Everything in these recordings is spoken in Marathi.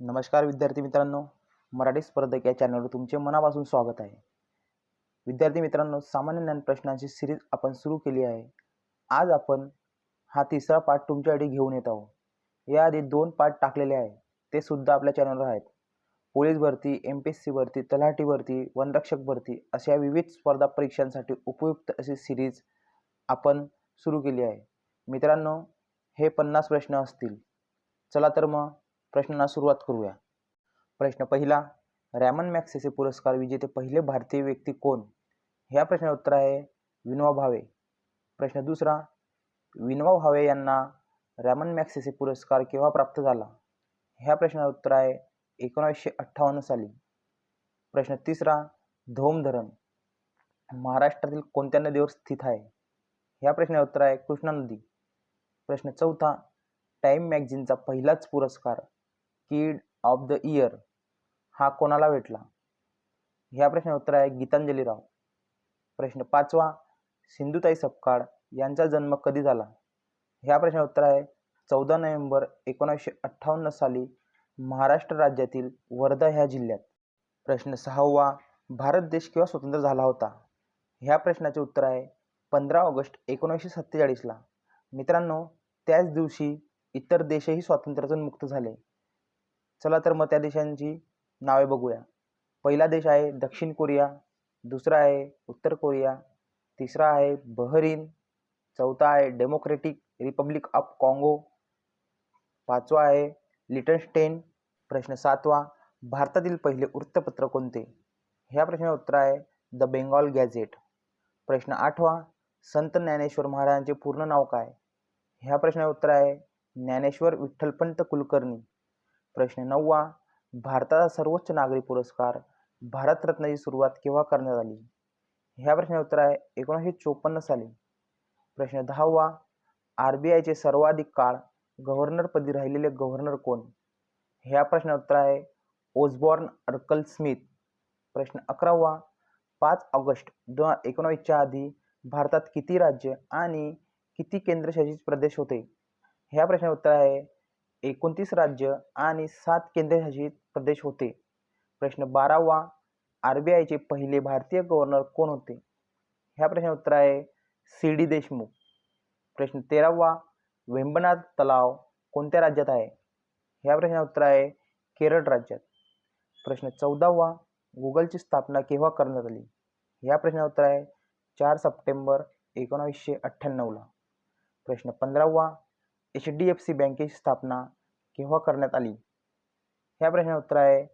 नमस्कार विद्यार्थी मित्रांनो मराठी स्पर्धक या चॅनलवर तुमचे मनापासून स्वागत आहे. विद्यार्थी मित्रांनो सामान्य ज्ञान प्रश्नांची सिरीज आपण सुरू केली आहे. आज आपण हा तिसरा पाठ तुमच्यासाठी घेऊन येत आहोत. याआधी दोन पाठ टाकलेले आहे ते सुद्धा आपल्या चॅनलवर आहेत. पोलीस भरती एम पी एस सी भरती तलाठी भरती वनरक्षक भरती अशा विविध स्पर्धा परीक्षांसाठी उपयुक्त अशी सिरीज आपण सुरू केली आहे. मित्रांनो हे पन्नास प्रश्न असतील. चला तर मग प्रश्नांना सुरुवात करूया. प्रश्न पहिला रॅमन मॅक्सेसे पुरस्कार विजेते पहिले भारतीय व्यक्ती कोण? ह्या प्रश्नाचं उत्तर आहे विनोबा भावे. प्रश्न दुसरा विनोबा भावे यांना रॅमन मॅक्सेसे पुरस्कार केव्हा प्राप्त झाला? ह्या प्रश्नाचं उत्तर आहे एकोणीसशे अठ्ठावन्न साली. प्रश्न तिसरा धोम धरण महाराष्ट्रातील कोणत्या नदीवर स्थित आहे? ह्या प्रश्नाचं उत्तर आहे कृष्णा नदी. प्रश्न चौथा टाईम मॅगझिनचा पहिलाच पुरस्कार किड ऑफ द इयर हा कोणाला भेटला? ह्या प्रश्नाचं उत्तर आहे गीतांजली राव. प्रश्न पाचवा सिंधुताई सपकाळ यांचा जन्म कधी झाला? ह्या प्रश्नाचं उत्तर आहे चौदा नोव्हेंबर एकोणीसशे अठ्ठावन्न साली महाराष्ट्र राज्यातील वर्धा ह्या जिल्ह्यात. प्रश्न सहावा भारत देश केव्हा स्वतंत्र झाला होता? ह्या प्रश्नाचे उत्तर आहे पंधरा ऑगस्ट एकोणीसशे सत्तेचाळीसला मित्रांनो त्याच दिवशी इतर देशही स्वातंत्र्यातून मुक्त झाले. चला तर मग त्या देशांची नावे बघूया. पहिला देश आहे दक्षिण कोरिया दुसरा आहे उत्तर कोरिया तिसरा आहे बहरीन चौथा आहे डेमोक्रेटिक रिपब्लिक ऑफ काँगो पाचवा आहे लिटनस्टेन प्रश्न सातवा भारतातील पहिले वृत्तपत्र कोणते? ह्या प्रश्नाचं उत्तर आहे द बेंगॉल गॅझेट. प्रश्न आठवा संत ज्ञानेश्वर महाराजांचे पूर्ण नाव काय? ह्या प्रश्नाचं उत्तर आहे ज्ञानेश्वर विठ्ठलपंत कुलकर्णी. प्रश्न नववा भारताचा सर्वोच्च नागरी पुरस्कार भारतरत्नाची सुरुवात केव्हा करण्यात आली? ह्या प्रश्नाचे उत्तर आहे एकोणीसशे चोपन्न साली. प्रश्न दहावा आर बी आयचे सर्वाधिक काळ गव्हर्नरपदी राहिलेले गव्हर्नर कोण? ह्या प्रश्नाचे उत्तर आहे ओसबॉर्न अर्कल स्मिथ प्रश्न अकरावा पाच ऑगस्ट दोन हजार एकोणावीसच्या आधी भारतात किती राज्य आणि किती केंद्रशासित प्रदेश होते? ह्या प्रश्नाचे उत्तर आहे एकोणतीस राज्य आणि सात केंद्रशासित प्रदेश होते. प्रश्न बारावा आर बी आयचे पहिले भारतीय गव्हर्नर कोण होते? ह्या प्रश्नाचे उत्तर आहे सी डी देशमुख. प्रश्न तेरावा वेंबनाथ तलाव कोणत्या राज्यात आहे? ह्या प्रश्नाचे उत्तर आहे केरळ राज्यात. प्रश्न चौदावा गुगलची स्थापना केव्हा करण्यात आली? ह्या प्रश्नाचं उत्तर आहे चार सप्टेंबर एकोणावीसशे अठ्ठ्याण्णवला. प्रश्न पंधरावा एच डी एफ सी बँकेची स्थापना केव्हा करण्यात आली? ह्या प्रश्नाचं उत्तर आहे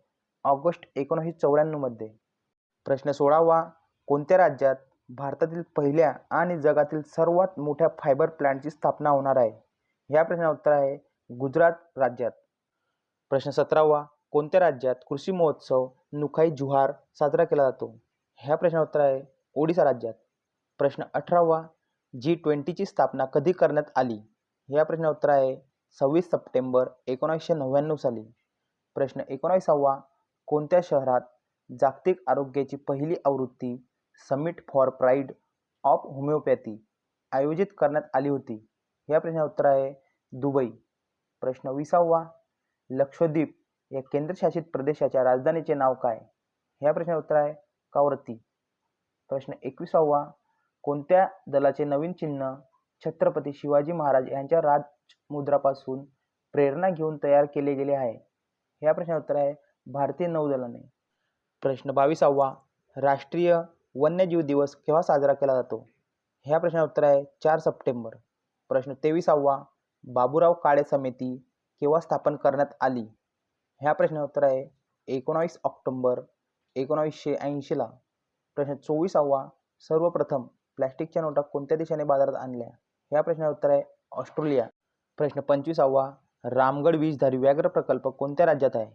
ऑगस्ट एकोणीसशे चौऱ्याण्णवमध्ये प्रश्न सोळावा कोणत्या राज्यात भारतातील पहिल्या आणि जगातील सर्वात मोठ्या फायबर प्लॅन्टची स्थापना होणार आहे? ह्या प्रश्नाचं उत्तर आहे गुजरात राज्यात. प्रश्न सतरावा कोणत्या राज्यात कृषी महोत्सव नुखाई जुहार साजरा केला जातो? ह्या प्रश्नाचं उत्तर आहे ओडिसा राज्यात. प्रश्न अठरावा जी ट्वेंटीची स्थापना कधी करण्यात आली? ह्या प्रश्नाचे उत्तर आहे सव्वीस सप्टेंबर एकोणीसशे नव्याण्णव साली. प्रश्न एकोणाविसावा कोणत्या शहरात जागतिक आरोग्याची पहिली आवृत्ती summit for pride of homeopathy आयोजित करण्यात आली होती? या प्रश्नाचं उत्तर आहे दुबई. प्रश्न विसावा लक्षद्वीप या केंद्रशासित प्रदेशाच्या राजधानीचे नाव काय? ह्या प्रश्नाचं उत्तर आहे कावरती. प्रश्न एकविसावा कोणत्या दलाचे नवीन चिन्ह छत्रपती शिवाजी महाराज यांच्या राजमुद्रापासून प्रेरणा घेऊन तयार केले गेले आहे. ह्या प्रश्नाचं उत्तर आहे भारतीय नौदलाने. प्रश्न बावीसावा राष्ट्रीय वन्यजीव दिवस केव्हा साजरा केला जातो? ह्या प्रश्नाचं उत्तर आहे चार सप्टेंबर. प्रश्न तेविसावा बाबूराव काळे समिती केव्हा स्थापन करण्यात आली? ह्या प्रश्नाचं उत्तर आहे एकोणावीस ऑक्टोंबर एकोणावीसशे ऐंशीला प्रश्न चोवीसावा सर्वप्रथम प्लॅस्टिकच्या नोटा कोणत्या देशाने बाजारात आणल्या? ह्या प्रश्नाचं उत्तर आहे ऑस्ट्रेलिया. प्रश्न पंचवीसावा रामगड वीजधारी व्याघ्र प्रकल्प कोणत्या राज्यात आहे?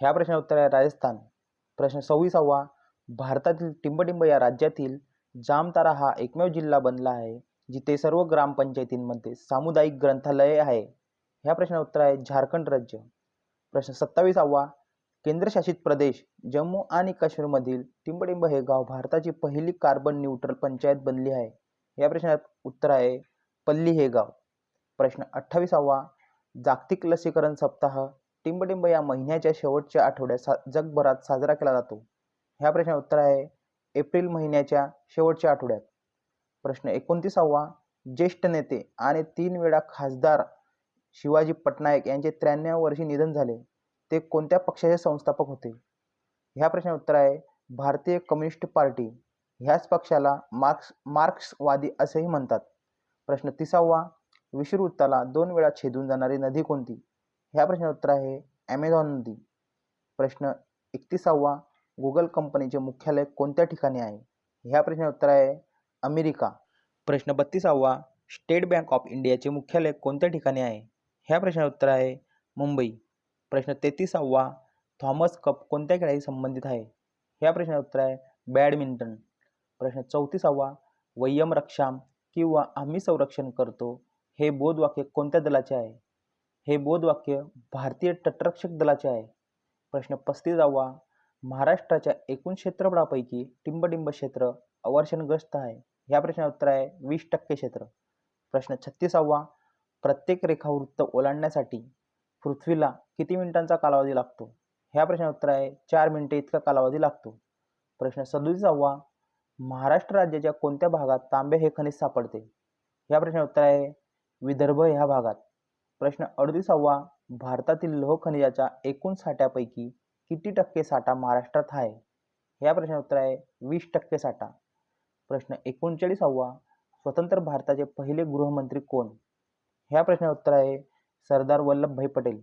ह्या प्रश्नाचं उत्तर आहे राजस्थान. प्रश्न सव्वीसावा भारतातील टिंबटिंब या राज्यातील जामतारा हा एकमेव जिल्हा बनला आहे जिथे सर्व ग्रामपंचायतींमध्ये सामुदायिक ग्रंथालये आहे. ह्या प्रश्नाचं उत्तर आहे झारखंड राज्य. प्रश्न सत्तावीसावा केंद्रशासित प्रदेश जम्मू आणि काश्मीरमधील टिंबटिंब हे गाव भारताची पहिली कार्बन न्यूट्रल पंचायत बनली आहे. या प्रश्नात उत्तर आहे पल्ली हे गाव. प्रश्न अठ्ठावीसावा. जागतिक लसीकरण सप्ताह. टिंबटिंब या महिन्याच्या शेवटच्या आठवड्यात सा जगभरात साजरा केला जातो. ह्या प्रश्नाचे उत्तर आहे एप्रिल महिन्याच्या शेवटच्या आठवड्यात. प्रश्न एकोणतीसावा. ज्येष्ठ नेते आणि तीन वेळा खासदार शिवाजी पटनायक यांचे त्र्याण्णव वर्षी निधन झाले. ते कोणत्या पक्षाचे संस्थापक होते? ह्या प्रश्नाचे उत्तर आहे भारतीय कम्युनिस्ट पार्टी. ह्याच पक्षाला मार्क्स मार्क्सवादी असेही म्हणतात. प्रश्न तिसावा. विषुववृत्ताला दोन वेळा छेदून जाणारी नदी कोणती? ह्या प्रश्नाचं उत्तर आहे ॲमेझॉन नदी. प्रश्न एकतीसावा. गुगल कंपनीचे मुख्यालय कोणत्या ठिकाणी आहे? ह्या प्रश्नाचं उत्तर आहे अमेरिका. प्रश्न बत्तीसावा. स्टेट बँक ऑफ इंडियाचे मुख्यालय कोणत्या ठिकाणी आहे? ह्या प्रश्नाचं उत्तर आहे मुंबई. प्रश्न तेहतीसावा. थॉमस कप कोणत्या खेळाशी संबंधित आहे? ह्या प्रश्नाचं उत्तर आहे बॅडमिंटन. प्रश्न चौतीसावा वयम रक्षाम किंवा आम्ही संरक्षण करतो हे बोधवाक्य कोणत्या दलाचे आहे? हे बोधवाक्य भारतीय तटरक्षक दलाचे आहे. प्रश्न पस्तीसावा महाराष्ट्राच्या एकूण क्षेत्रफळापैकी टिंबटिंब क्षेत्र अवर्षणग्रस्त आहे. ह्या प्रश्नाचे उत्तर आहे वीस टक्के क्षेत्र. प्रश्न छत्तीसावा प्रत्येक रेखावृत्त ओलांडण्यासाठी पृथ्वीला किती मिनिटांचा कालावधी लागतो? ह्या प्रश्नाचे उत्तर आहे चार मिनिटे इतका कालावधी लागतो. प्रश्न सदोतीसावा महाराष्ट्र राज्याच्या कोणत्या भागात तांबे हे खनिज सापडते? ह्या प्रश्नाचे उत्तर आहे विदर्भ ह्या भागात. प्रश्न अडतीसावा भारतातील लोह खनिजाच्या एकूण साठ्यापैकी किती टक्के साठा महाराष्ट्रात आहे? ह्या प्रश्नाचे उत्तर आहे वीस टक्के साठा. प्रश्न एकोणचाळीसावा स्वतंत्र भारताचे पहिले गृहमंत्री कोण? ह्या प्रश्नाचे उत्तर आहे सरदार वल्लभभाई पटेल.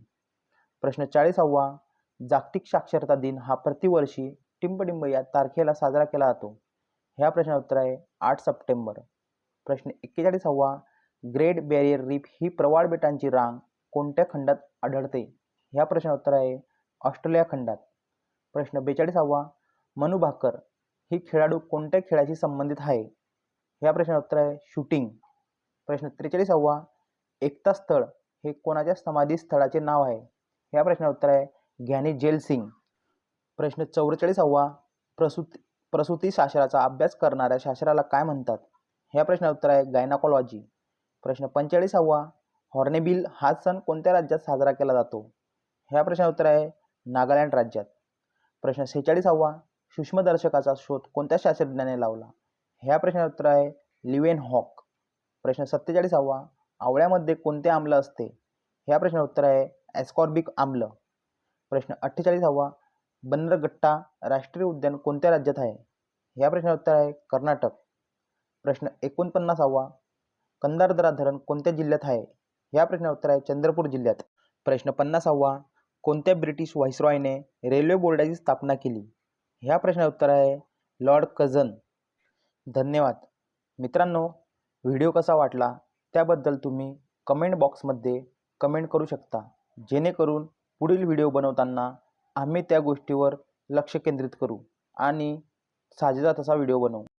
प्रश्न चाळीसावा जागतिक साक्षरता दिन हा प्रतिवर्षी टिंबटिंब या तारखेला साजरा केला जातो. ह्या प्रश्नाचं उत्तर आहे आठ सप्टेंबर. प्रश्न एक्केचाळीसावा ग्रेट बॅरियर रीफ ही प्रवाळ बेटांची रांग कोणत्या खंडात आढळते? ह्या प्रश्नाचं उत्तर आहे ऑस्ट्रेलिया खंडात. प्रश्न बेचाळीसावा मनू भाकर ही खेळाडू कोणत्या खेळाशी संबंधित आहे? ह्या प्रश्नाचं उत्तर आहे शूटिंग. प्रश्न त्रेचाळीसावा एकता स्थळ हे कोणाच्या समाधी स्थळाचे नाव आहे? ह्या प्रश्नाचं उत्तर आहे ग्यानी जेल सिंग प्रश्न चौवेचाळीसावा प्रसूती प्रसूतीशास्त्राचा अभ्यास करणाऱ्या शास्त्राला काय म्हणतात? ह्या प्रश्नाचे उत्तर आहे गायनाकॉलॉजी प्रश्न पंचेचाळीसावा. हॉर्नेबिल हा सण कोणत्या राज्यात साजरा केला जातो? ह्या प्रश्नाचे उत्तर आहे नागालँड राज्यात. प्रश्न सेहेचाळीसावा. सूक्ष्मदर्शकाचा शोध कोणत्या शास्त्रज्ञाने लावला? ह्या प्रश्नाचे उत्तर आहे लिवेन हॉक. प्रश्न सत्तेचाळीसावा. आवळ्यामध्ये कोणते आम्ल असते? ह्या प्रश्नाचे उत्तर आहे ॲस्कॉर्बिक आम्ल. प्रश्न अठ्ठेचाळीसावा. बन्नरगट्टा राष्ट्रीय उद्यान कोणत्या राज्यात आहे? ह्या प्रश्नाचे उत्तर आहे कर्नाटक. प्रश्न एकोणपन्नासावा कंदारदरा धरण कोणत्या जिल्ह्यात आहे? ह्या प्रश्नाचे उत्तर आहे चंद्रपूर जिल्ह्यात. प्रश्न पन्नासावा कोणत्या ब्रिटिश व्हाईसरॉयने रेल्वे बोर्डाची स्थापना केली? ह्या प्रश्नाचे उत्तर आहे लॉर्ड कझन. धन्यवाद. मित्रांनो व्हिडिओ कसा वाटला त्याबद्दल तुम्ही कमेंट बॉक्समध्ये कमेंट करू शकता. जेणेकरून पुढील व्हिडिओ बनवताना आम्ही त्या गोष्टीवर लक्ष केंद्रित करू आणि साजेसा तसा व्हिडिओ बनवू.